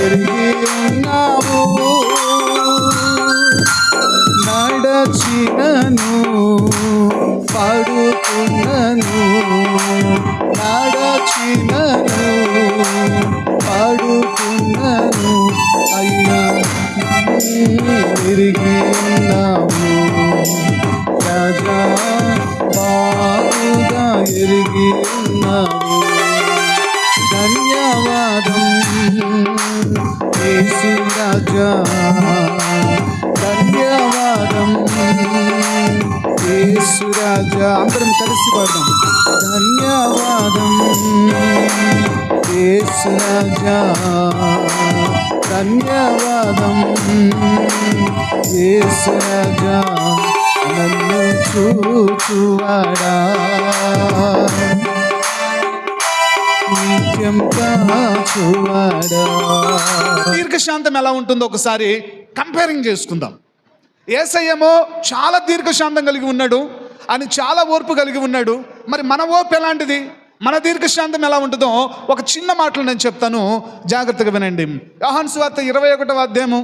ఎరిగి ఉన్నావు. నడచినను పాడుకున్నను నడచిన యేసు ధన్యవాదం యేసు అందరం కలిసి పాడదాం. ధన్యవాదం యేసు రాజా ధన్యవాదం రాజా నన్ను చూచువాడా. నిత్యం దీర్ఘశాంతం ఎలా ఉంటుందో ఒకసారి కంపేరింగ్ చేసుకుందాం. ఏసయ్యమో చాలా దీర్ఘశాంతం కలిగి ఉన్నాడు అని చాలా ఓర్పు కలిగి ఉన్నాడు. మరి మన ఓర్పు ఎలాంటిది? మన దీర్ఘశాంతం ఎలా ఉంటుందో ఒక చిన్న మాటలు నేను చెప్తాను. జాగ్రత్తగా వినండి. యోహాన్ సువార్త ఇరవై ఒకటవ అధ్యాయము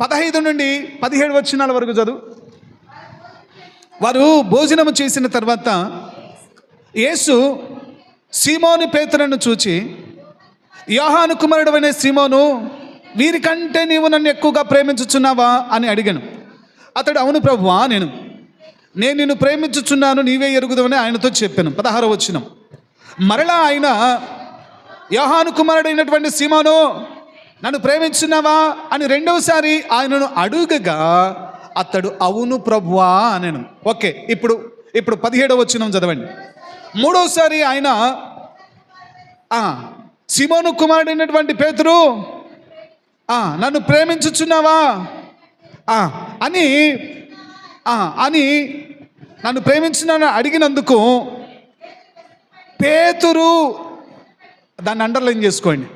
పదహైదు నుండి పదిహేడు వచ్చినాల వరకు చదువు. వారు భోజనము చేసిన తర్వాత యేసు సీమోను పేతులను చూచి యోహాను అనే సీమోను వీరికంటే నీవు నన్ను ఎక్కువగా ప్రేమించుచున్నావా? అని అడిగాను. అతడు అవును ప్రభువా నేను నేను నిన్ను ప్రేమించుచున్నాను నీవే ఎరుగుదవని ఆయనతో చెప్పాను. పదహార వచ్చినం మరలా ఆయన యోహాను కుమారుడైనటువంటి సీమోను నన్ను ప్రేమించున్నావా? అని రెండవసారి ఆయనను అడుగగా అతడు అవును ప్రభువా అనను. ఓకే ఇప్పుడు ఇప్పుడు పదిహేడవ వచ్చినం చదవండి. మూడోసారి ఆయన ఆ, సిమోను కుమారుడైనటువంటి పేతురు నన్ను ప్రేమించుచున్నావా? అని అని నన్ను ప్రేమించున్నాను అడిగినందుకు పేతురు దాన్ని అండర్లైన్ చేసుకోండి.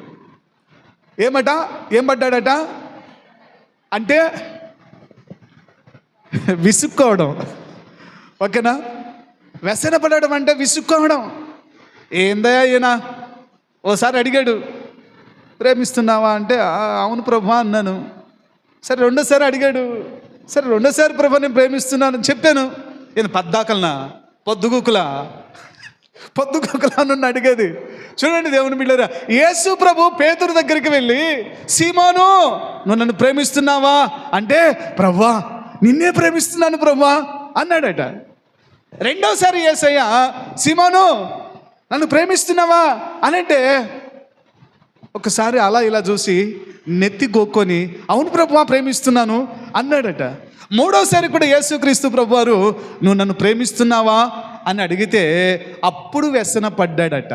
ఏమట? ఏం పడ్డాడట? అంటే విసుక్కోవడం. ఓకేనా? వ్యసనపడడం అంటే విసుక్కోవడం. ఏందయ్యా ఈయన? ఓసారి అడిగాడు. ప్రేమిస్తున్నావా అంటే అవును ప్రభా అన్నాను. సరే రెండోసారి అడిగాడు. సరే రెండోసారి ప్రభా నేను ప్రేమిస్తున్నాను చెప్పాను. ఈయన పద్దాకలనా? పొద్దుగుకులా? పొద్దుగుకులా నన్ను అడిగేది. చూడండి దేవుని బిడ్డరా యేసు ప్రభు పేతురు దగ్గరికి వెళ్ళి సీమాను నువ్వు నన్ను ప్రేమిస్తున్నావా? అంటే ప్రవ్వా నిన్నే ప్రేమిస్తున్నాను ప్రవ్వా అన్నాడట. రెండోసారి ఏసయ్య సిమోను నన్ను ప్రేమిస్తున్నావా? అనంటే ఒకసారి అలా ఇలా చూసి నెత్తి గోక్కొని అవును ప్రభు ప్రేమిస్తున్నాను అన్నాడట. మూడోసారి కూడా యేసుక్రీస్తు ప్రభు వారు నువ్వు నన్ను ప్రేమిస్తున్నావా? అని అడిగితే అప్పుడు వ్యసన పడ్డాడట.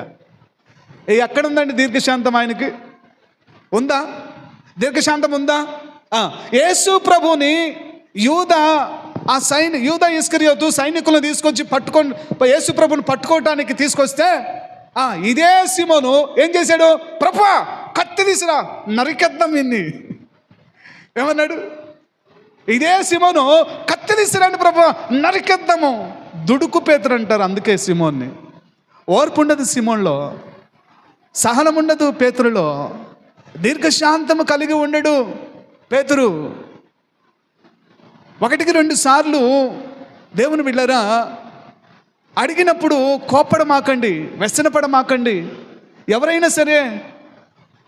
ఏ ఎక్కడ ఉందండి దీర్ఘశాంతం ఆయనకి? ఉందా? దీర్ఘశాంతం ఉందా? యేసు ప్రభుని యూద ఆ సైని యూద ఇస్కరియోతు సైనికులను తీసుకొచ్చి పట్టుకొని యేసుప్రభుని పట్టుకోవటానికి తీసుకొస్తే ఆ, ఇదే సిమోను ఏం చేశాడు? ప్రభు కత్తి తీసిరా నరికెద్దాం ఇన్ని. ఏమన్నాడు? ఇదే సిమోను కత్తి తీసిరండి ప్రభు నరికెద్దాము. దుడుకు పేతురు అంటారు అందుకే సిమోన్ని. ఓర్పు ఉండదు సిమోన్లో సహనం ఉండదు పేతురులో దీర్ఘశాంతము కలిగి ఉండడు పేతురు. ఒకటికి రెండు సార్లు దేవుని బిళ్ళరా అడిగినప్పుడు కోప్పడమాకండి వ్యసనపడమాకండి. ఎవరైనా సరే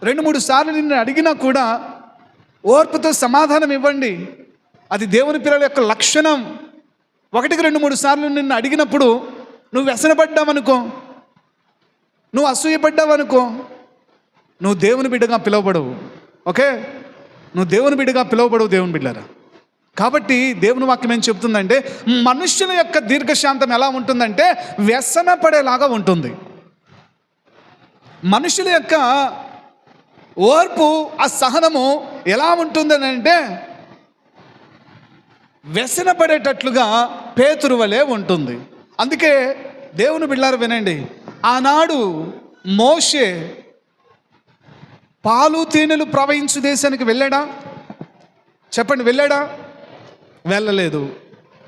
రెండు మూడు సార్లు నిన్ను అడిగినా కూడా ఓర్పుతో సమాధానం ఇవ్వండి. అది దేవుని పిల్లల యొక్క లక్షణం. ఒకటికి రెండు మూడు సార్లు నిన్ను అడిగినప్పుడు నువ్వు వ్యసనపడ్డావనుకో నువ్వు అసూయపడ్డావనుకో నువ్వు దేవుని బిడ్డగా పిలువబడవు. ఓకే? నువ్వు దేవుని బిడ్డగా పిలువబడవు దేవుని బిడ్డరా. కాబట్టి దేవుని వాక్యం ఏం చెప్తుందంటే మనుష్యుల యొక్క దీర్ఘశాంతం ఎలా ఉంటుందంటే వ్యసన పడేలాగా ఉంటుంది. మనుషుల యొక్క ఓర్పు ఆ సహనము ఎలా ఉంటుందని అంటే వ్యసన పడేటట్లుగా పేతురు వలె ఉంటుంది. అందుకే దేవుని బిళ్ళారు వినండి ఆనాడు మోషే పాలు తేనెలు ప్రవహించు దేశానికి వెళ్ళాడా? చెప్పండి వెళ్ళాడా? వెళ్ళలేదు.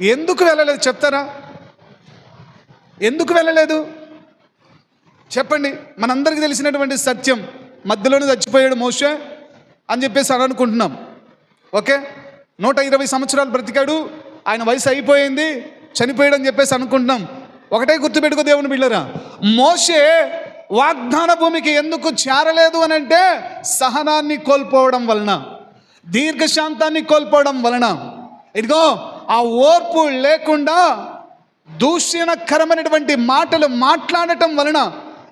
ఎందుకు వెళ్ళలేదు చెప్తారా? ఎందుకు వెళ్ళలేదు? చెప్పండి. మనందరికీ తెలిసినటువంటి సత్యం మధ్యలోనే చచ్చిపోయాడు మోషే అని చెప్పేసి అని అనుకుంటున్నాం. ఓకే? నూట ఇరవై సంవత్సరాలు బ్రతికాడు. ఆయన వయసు అయిపోయింది. చనిపోయాడు అని చెప్పేసి అనుకుంటున్నాం. ఒకటే గుర్తుపెట్టుకో దేవుని బిళ్ళరా. మోషే వాగ్దాన భూమికి ఎందుకు చేరలేదు అని అంటే సహనాన్ని కోల్పోవడం వలన దీర్ఘశాంతాన్ని కోల్పోవడం వలన. ఇదిగో ఆ ఓర్పు లేకుండా దూషణకరమైనటువంటి మాటలు మాట్లాడటం వలన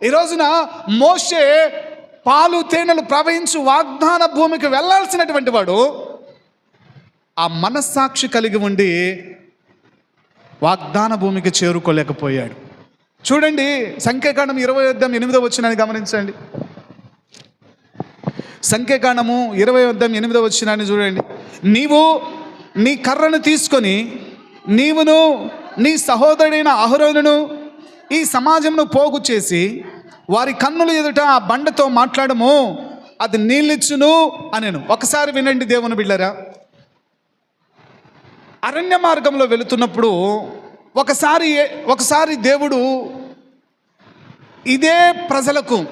ఈ రోజున మోసే పాలు తేనెలు ప్రవహించు వాగ్దాన భూమికి వెళ్ళాల్సినటువంటి వాడు ఆ మనస్సాక్షి కలిగి ఉండి వాగ్దాన భూమికి చేరుకోలేకపోయాడు. చూడండి సంఖ్యాకాండం ఇరవై అద్దం ఎనిమిదో వచ్చినని గమనించండి. సంఖ్యాకాండము ఇరవై అద్దం ఎనిమిదో వచ్చినని చూడండి. నీవు నీ కర్రను తీసుకొని నీవును నీ సహోదరుడైన అహరోనును ఈ సమాజంను పోగు చేసి వారి కన్నుల ఎదుట ఆ బండతో మాట్లాడము. అది నీళ్ళిచ్చును అనేను. ఒకసారి వినండి దేవుని బిళ్ళరా. అరణ్య మార్గంలో వెళుతున్నప్పుడు ఒకసారి ఒకసారి దేవుడు ఇదే ప్రజలకు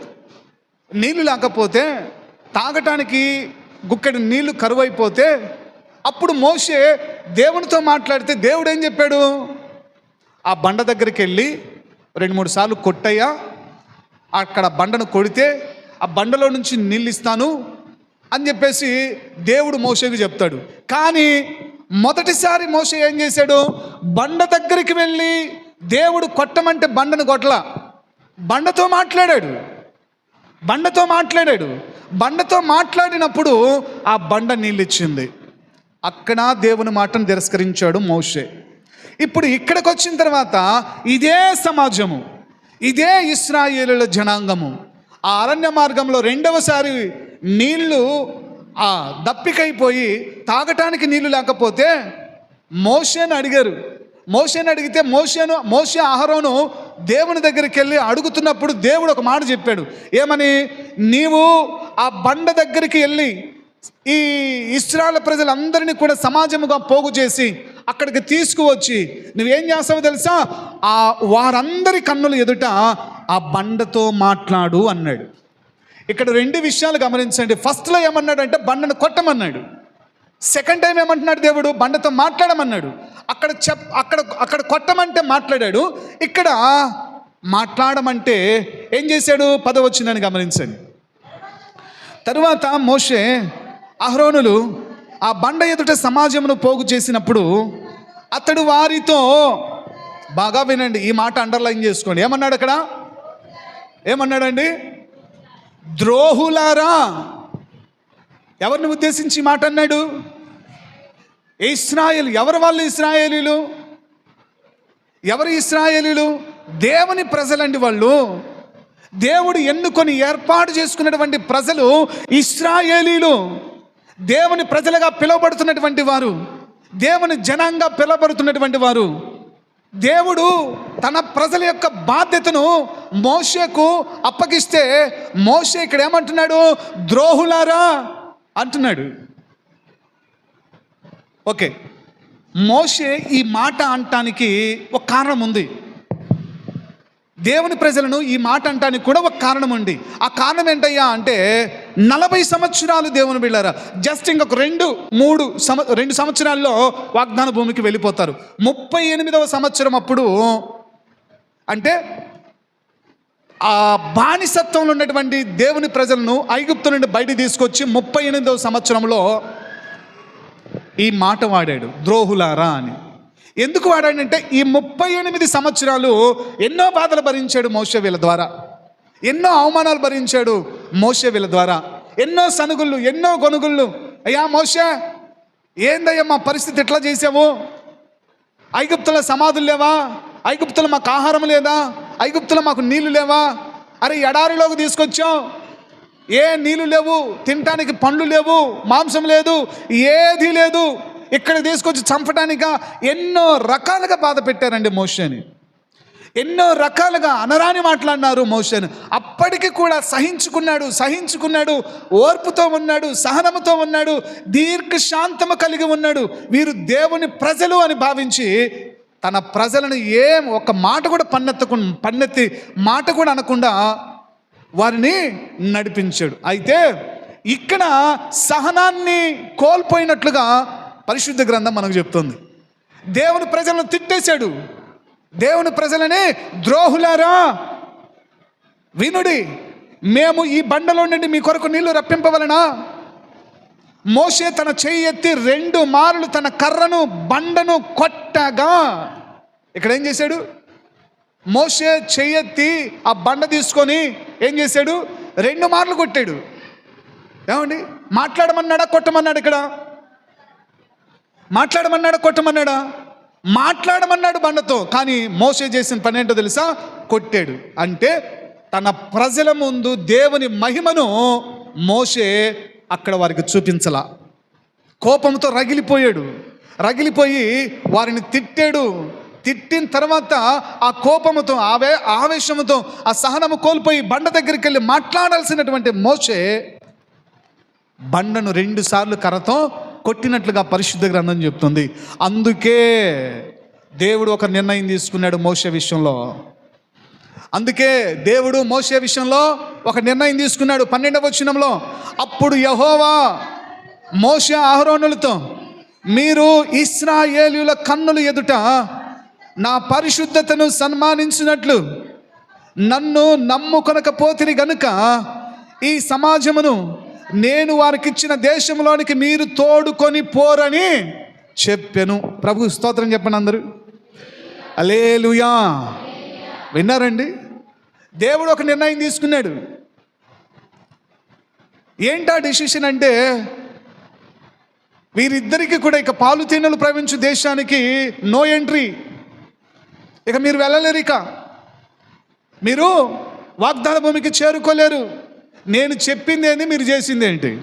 నీళ్ళు లేకపోతే తాగటానికి గుక్కడి నీళ్ళు కరువైపోతే అప్పుడు మోసే దేవునితో మాట్లాడితే దేవుడు ఏం చెప్పాడు? ఆ బండ దగ్గరికి వెళ్ళి రెండు మూడు సార్లు కొట్టయ్యా అక్కడ బండను కొడితే ఆ బండలో నుంచి నీళ్ళు ఇస్తాను అని చెప్పేసి దేవుడు మోసేకి చెప్తాడు. కానీ మొదటిసారి మోసే ఏం చేశాడు? బండ దగ్గరికి వెళ్ళి దేవుడు కొట్టమంటే బండను కొట్టల బండతో మాట్లాడాడు. బండతో మాట్లాడాడు. బండతో మాట్లాడినప్పుడు ఆ బండ నీళ్ళిచ్చింది అక్కడ దేవుని మాటను తిరస్కరించాడు మోషే. ఇప్పుడు ఇక్కడికి వచ్చిన తర్వాత ఇదే సమాజము ఇదే ఇస్రాయేలుల జనాంగము. ఆ అరణ్య మార్గంలో రెండవసారి నీళ్ళు ఆ దప్పికైపోయి తాగటానికి నీళ్ళు లేకపోతే మోషేను అడిగారు. మోషేను అడిగితే మోషేను మోషే ఆహారోను దేవుని దగ్గరికి వెళ్ళి అడుగుతున్నప్పుడు దేవుడు ఒక మాట చెప్పాడు. ఏమని? నీవు ఆ బండ దగ్గరికి వెళ్ళి ఈ ఇస్రాయల్ ప్రజలందరినీ కూడా సమాజముగా పోగు చేసి అక్కడికి తీసుకువచ్చి నువ్వేం చేస్తావో తెలుసా? ఆ వారందరి కన్నుల ఎదుట ఆ బండతో మాట్లాడు అన్నాడు. ఇక్కడ రెండు విషయాలు గమనించండి. ఫస్ట్లో ఏమన్నాడు అంటే బండను కొట్టమన్నాడు. సెకండ్ టైం ఏమంటున్నాడు దేవుడు? బండతో మాట్లాడమన్నాడు. అక్కడ చెప్ అక్కడ అక్కడ కొట్టమంటే మాట్లాడాడు. ఇక్కడ మాట్లాడమంటే ఏం చేశాడు? పదవచ్చిందని గమనించండి. తరువాత మోషే అహరోనులు ఆ బండ ఎదుట సమాజమును పోగు చేసినప్పుడు అతడు వారితో బాగా వినండి ఈ మాట అండర్లైన్ చేసుకోండి. ఏమన్నాడు అక్కడ? ఏమన్నాడండి? ద్రోహులారా! ఎవరిని ఉద్దేశించి ఈ మాట అన్నాడు? ఇస్రాయేల్. ఎవరు వాళ్ళు ఇస్రాయేలీలు? ఎవరు ఇస్రాయేలీలు? దేవుని ప్రజలండి వాళ్ళు. దేవుడు ఎన్నుకొని ఏర్పాటు చేసుకున్నటువంటి ప్రజలు ఇస్రాయేలీలు. దేవుని ప్రజలుగా పిలువబడుతున్నటువంటి వారు దేవుని జనంగా పిలువబడుతున్నటువంటి వారు దేవుడు తన ప్రజల యొక్క బాధ్యతను మోషేకు అప్పగిస్తే మోషే ఇక్కడ ఏమంటున్నాడు? ద్రోహులారా అంటున్నాడు. ఓకే. మోషే ఈ మాట అనటానికి ఒక కారణం ఉంది. దేవుని ప్రజలను ఈ మాట అంటానికి కూడా ఒక కారణం ఉంది. ఆ కారణం ఏంటయ్యా అంటే నలభై సంవత్సరాలు దేవుని బిళ్ళారా? జస్ట్ ఇంకొక రెండు మూడు సంవ రెండు సంవత్సరాల్లో వాగ్దాన భూమికి వెళ్ళిపోతారు. ముప్పై ఎనిమిదవ సంవత్సరం అప్పుడు అంటే ఆ బానిసత్వంలో ఉన్నటువంటి దేవుని ప్రజలను ఐగుప్తు నుండి బయట తీసుకొచ్చి ముప్పై ఎనిమిదవ సంవత్సరంలో ఈ మాట వాడాడు. ద్రోహులారా అని. ఎందుకు వాడాడంటే ఈ ముప్పై ఎనిమిది సంవత్సరాలు ఎన్నో బాధలు భరించాడు మోసే వీళ్ళ ద్వారా. ఎన్నో అవమానాలు భరించాడు మోసే వీళ్ళ ద్వారా. ఎన్నో సనుగుళ్ళు ఎన్నో గొనుగుళ్ళు. అయ్యా మోసే ఏందయ్యా మా పరిస్థితి ఎట్లా చేసావు? ఐగుప్తుల సమాధులు లేవా? ఐగుప్తుల మాకు ఆహారం లేదా? ఐగుప్తుల మాకు నీళ్ళు లేవా? అరే ఎడారిలోకి తీసుకొచ్చాం ఏ నీళ్ళు లేవు? తినటానికి పండ్లు లేవు? మాంసం లేదు? ఏది లేదు? ఇక్కడ తీసుకొచ్చి చంపటానిక ఎన్నో రకాలుగా బాధ పెట్టారండి మోషని. ఎన్నో రకాలుగా అనరాని మాట్లాడినారు మోషన్. అప్పటికి కూడా సహించుకున్నాడు సహించుకున్నాడు ఓర్పుతో ఉన్నాడు సహనముతో ఉన్నాడు దీర్ఘశాంతము కలిగి ఉన్నాడు. వీరు దేవుని ప్రజలు అని భావించి తన ప్రజలను ఏం ఒక మాట కూడా పన్నెత్తకు పన్నెత్తి మాట కూడా అనకుండా వారిని నడిపించాడు. అయితే ఇక్కడ సహనాన్ని కోల్పోయినట్లుగా పరిశుద్ధ గ్రంథం మనకు చెప్తుంది. దేవుని ప్రజలను తిట్టేశాడు. దేవుని ప్రజలని ద్రోహులారా. వినుడి మేము ఈ బండలో నుండి మీ కొరకు నీళ్ళు రప్పింపవలనా? మోషే తన చెయ్యి ఎత్తి రెండు మార్లు తన కర్రను బండను కొట్టగా. ఇక్కడ ఏం చేశాడు? మోషే చెయ్యెత్తి ఆ బండ తీసుకొని ఏం చేశాడు? రెండు మార్లు కొట్టాడు. ఏమండి? మాట్లాడమన్నాడా? కొట్టమన్నాడు ఇక్కడ? మాట్లాడమన్నాడా కొట్టమన్నాడా? మాట్లాడమన్నాడు బండతో కానీ మోసే చేసిన పని ఏంటో తెలుసా? కొట్టాడు. అంటే తన ప్రజల ముందు దేవుని మహిమను మోసే అక్కడ వారికి చూపించలా. కోపంతో రగిలిపోయాడు. రగిలిపోయి వారిని తిట్టాడు. తిట్టిన తర్వాత ఆ కోపముతో ఆవే ఆవేశముతో ఆ సహనము కోల్పోయి బండ దగ్గరికి వెళ్ళి మాట్లాడాల్సినటువంటి మోసే బండను రెండుసార్లు కర్రతో కొట్టినట్లుగా పరిశుద్ధ గ్రంథం చెప్తుంది. అందుకే దేవుడు ఒక నిర్ణయం తీసుకున్నాడు మోస విషయంలో. అందుకే దేవుడు మోసే విషయంలో ఒక నిర్ణయం తీసుకున్నాడు పన్నెండవ వచనంలో. అప్పుడు యహోవా మోస ఆహరోనులతో మీరు ఇస్రాయేలుల కన్నులు ఎదుట నా పరిశుద్ధతను సన్మానించినట్లు నన్ను నమ్ముకొనకపోతిని గనుక ఈ సమాజమును నేను వారికిచ్చిన దేశంలోనికి మీరు తోడుకొని పోరని చెప్పాను. ప్రభు స్తోత్రం చెప్పండి అందరూ. అలేలుయా విన్నారండి? దేవుడు ఒక నిర్ణయం తీసుకున్నాడు. ఏంటా డెసిషన్ అంటే వీరిద్దరికి కూడా ఇక పాలు తేనెలు ప్రవహించు దేశానికి నో ఎంట్రీ ఇక మీరు వెళ్ళలేరు ఇక. మీరు వాగ్దాన భూమికి చేరుకోలేరు. నేను చెప్పింది ఏంది మీరు చేసింది ఏంటి?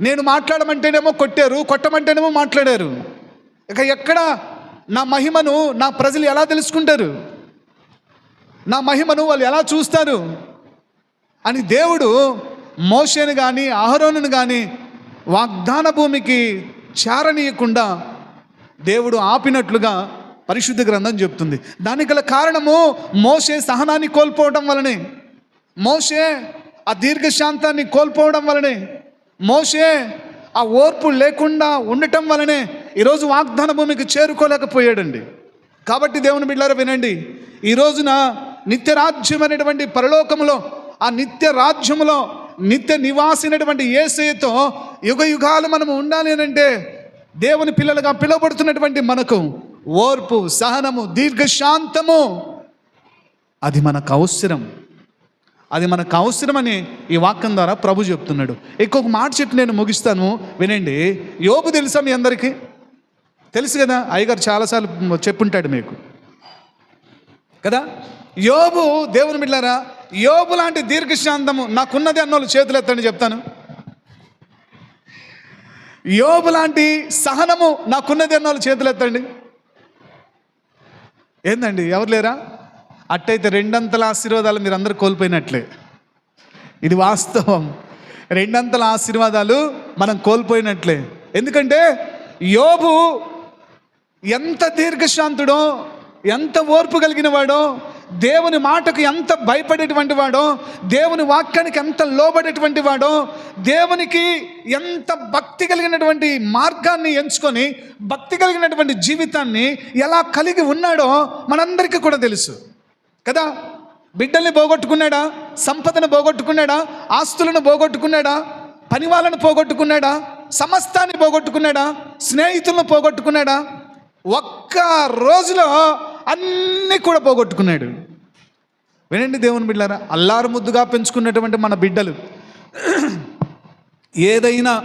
నేను మాట్లాడమంటేనేమో కొట్టారు కొట్టమంటేనేమో మాట్లాడారు. ఇక ఎక్కడ నా మహిమను నా ప్రజలు ఎలా తెలుసుకుంటారు? నా మహిమను వాళ్ళు ఎలా చూస్తారు? అని దేవుడు మోషేను కానీ అహరోనును కానీ వాగ్దాన భూమికి చేరనీయకుండా దేవుడు ఆపినట్లుగా పరిశుద్ధ గ్రంథం చెప్తుంది. దానికి గల కారణము మోసే సహనాన్ని కోల్పోవడం వలనే. మోసే ఆ దీర్ఘశాంతాన్ని కోల్పోవడం వలనే మోసే ఆ ఓర్పు లేకుండా ఉండటం వలనే ఈరోజు వాగ్దాన భూమికి చేరుకోలేకపోయాడండి. కాబట్టి దేవుని బిడ్డారా వినండి ఈ రోజున నిత్యరాజ్యం అనేటువంటి పరలోకములో ఆ నిత్య రాజ్యములో నిత్య నివాసినటువంటి ఏసయతో యుగ యుగాలు మనము ఉండాలి అంటే దేవుని పిల్లలుగా పిలువబడుతున్నటువంటి మనకు ఓర్పు సహనము దీర్ఘశాంతము అది మనకు అవసరం. అది మనకు అవసరమని ఈ వాక్యం ద్వారా ప్రభు చెప్తున్నాడు. ఇంకొక మాట చెప్పి నేను ముగిస్తాను. వినండి. యోబు తెలుసా మీ అందరికీ? తెలుసు కదా? అయ్యగారు చాలాసార్లు చెప్పుంటాడు మీకు. కదా? యోబు దేవుని బిడ్డారా యోబు లాంటి దీర్ఘశాంతము నాకున్నది అన్నోళ్ళు చేతులు ఎత్తండి చెప్తాను. యోబు లాంటి సహనము నాకున్నది అన్నోళ్ళు చేతులు ఎత్తండి. ఏందండి? ఎవరు లేరా? అట్టయితే రెండంతల ఆశీర్వాదాలు మీరు అందరు కోల్పోయినట్లే. ఇది వాస్తవం. రెండంతల ఆశీర్వాదాలు మనం కోల్పోయినట్లే. ఎందుకంటే యోబు ఎంత దీర్ఘశాంతుడో ఎంత ఓర్పు కలిగిన వాడో దేవుని మాటకు ఎంత భయపడేటువంటి వాడో దేవుని వాక్యానికి ఎంత లోబడేటువంటి వాడో దేవునికి ఎంత భక్తి కలిగినటువంటి మార్గాన్ని ఎంచుకొని భక్తి కలిగినటువంటి జీవితాన్ని ఎలా కలిగి ఉన్నాడో మనందరికీ కూడా తెలుసు. కదా? బిడ్డల్ని పోగొట్టుకున్నాడా? సంపదను పోగొట్టుకున్నాడా? ఆస్తులను పోగొట్టుకున్నాడా? పని వాళ్ళను పోగొట్టుకున్నాడా? సమస్తాన్ని పోగొట్టుకున్నాడా? స్నేహితులను పోగొట్టుకున్నాడా? ఒక్క రోజులో అన్నీ కూడా పోగొట్టుకున్నాడు. వినండి దేవుని బిడ్డారా అల్లారు ముద్దుగా పెంచుకున్నటువంటి మన బిడ్డలు. ఏదైనా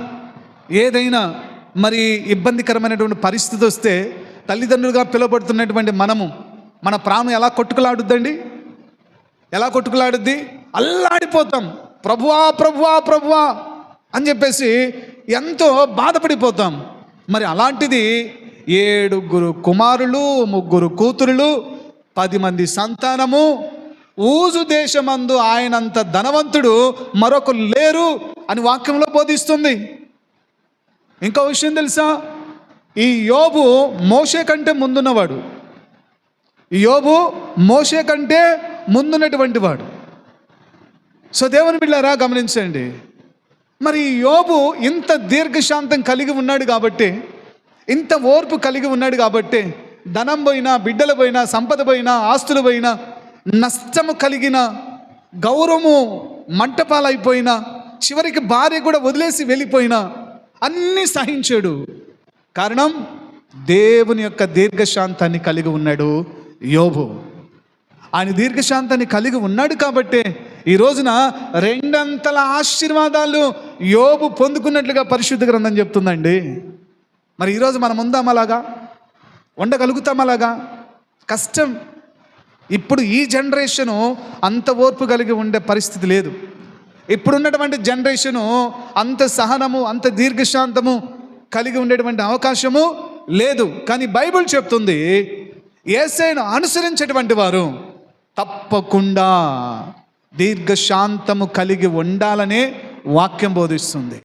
ఏదైనా మరి ఇబ్బందికరమైనటువంటి పరిస్థితి వస్తే తల్లిదండ్రులుగా పిలువబడుతున్నటువంటి మనము మన ప్రాణం ఎలా కొట్టుకులాడుద్దండి? ఎలా కొట్టుకులాడుద్ది? అల్లాడిపోతాం. ప్రభువా ప్రభువా ప్రభువా అని చెప్పేసి ఎంతో బాధపడిపోతాం. మరి అలాంటిది ఏడుగురు కుమారులు ముగ్గురు కూతురులు పది మంది సంతానము ఊజు దేశమందు ఆయనంత ధనవంతుడు మరొకరు లేరు అని వాక్యంలో బోధిస్తుంది. ఇంకో విషయం తెలుసా? ఈ యోబు మోషే కంటే ముందున్నవాడు. యోబు మోషే కంటే ముందున్నటువంటి వాడు. సో దేవుని బిళ్ళారా గమనించండి. మరి యోబు ఇంత దీర్ఘశాంతం కలిగి ఉన్నాడు కాబట్టి ఇంత ఓర్పు కలిగి ఉన్నాడు కాబట్టి ధనం పోయినా బిడ్డలు పోయినా సంపద పోయినా ఆస్తులు పోయినా నష్టము కలిగిన గౌరవము మంటపాలైపోయినా చివరికి భార్య కూడా వదిలేసి వెళ్ళిపోయినా అన్నీ సహించాడు. కారణం దేవుని యొక్క దీర్ఘశాంతాన్ని కలిగి ఉన్నాడు యోబు. ఆయన దీర్ఘశాంతాన్ని కలిగి ఉన్నాడు కాబట్టి ఈ రోజున రెండంతల ఆశీర్వాదాలు యోబు పొందుకున్నట్లుగా పరిశుద్ధ గ్రంథం చెప్తుందండి. మరి ఈరోజు మనం ఉందాం అలాగా? ఉండగలుగుతాం అలాగా? కష్టం. ఇప్పుడు ఈ జనరేషను అంత ఓర్పు కలిగి ఉండే పరిస్థితి లేదు. ఇప్పుడున్నటువంటి జనరేషను అంత సహనము అంత దీర్ఘశాంతము కలిగి ఉండేటువంటి అవకాశము లేదు. కానీ బైబిల్ చెప్తుంది ఏసైను అనుసరించేటువంటి వారు తప్పకుండా దీర్ఘశాంతము కలిగి ఉండాలనే వాక్యం బోధిస్తుంది.